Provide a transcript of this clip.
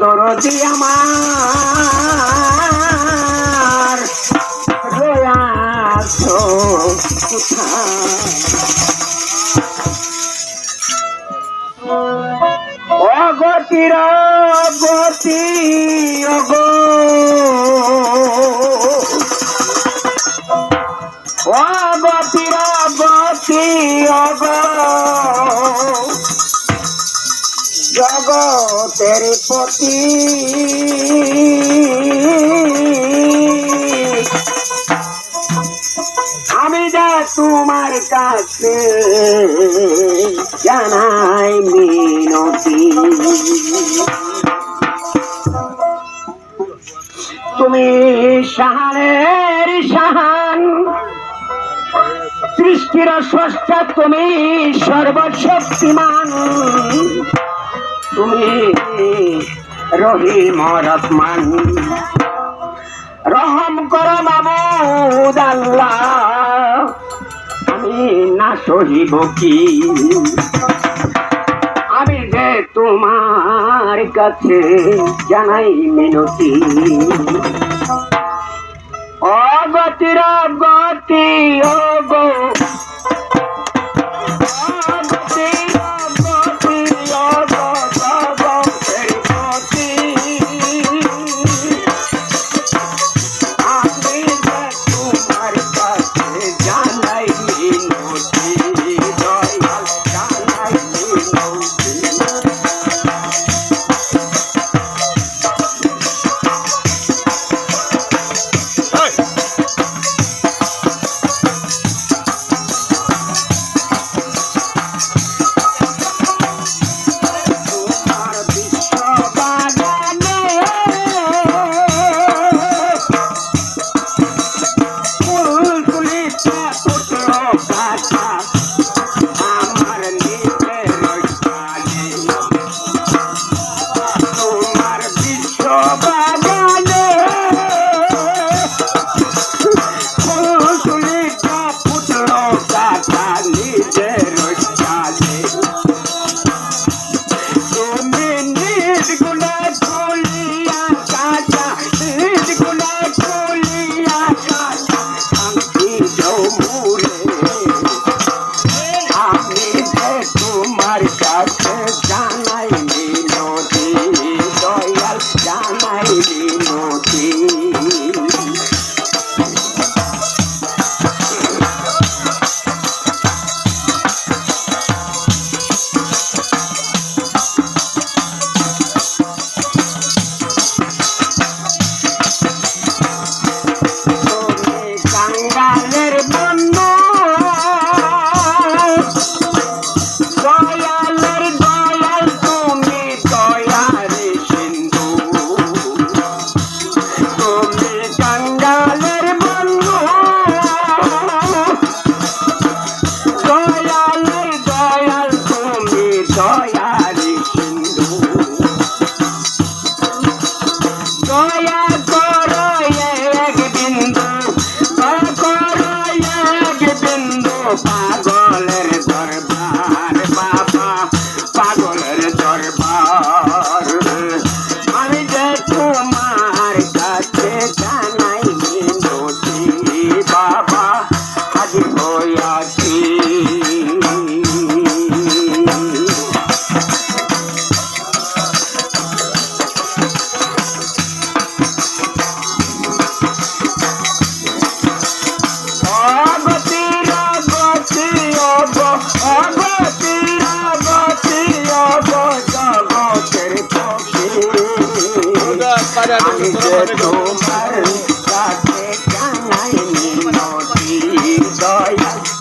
দরদি আমার রয়াছ অগতির গতি অগ জগতের পতি আমি যা তোমার কাছে জানাই মিনতি। তুমি সাহানের সাহান সৃষ্টির স্রষ্টা তুমি সর্বশক্তিমান। তুমি রহিম রহমান। রহম কর মামুদ আল্লাহ। আমি না সহিব কি? আমি যে তোমার কাছে জানাই মিনতি। অগতির গতি অগো তোমার কাছে জানাই মিনতি দয়াল জানাই মিনতি। তুমি দয়া আমি যে তোমার কাছে জানাই নদী দয়া।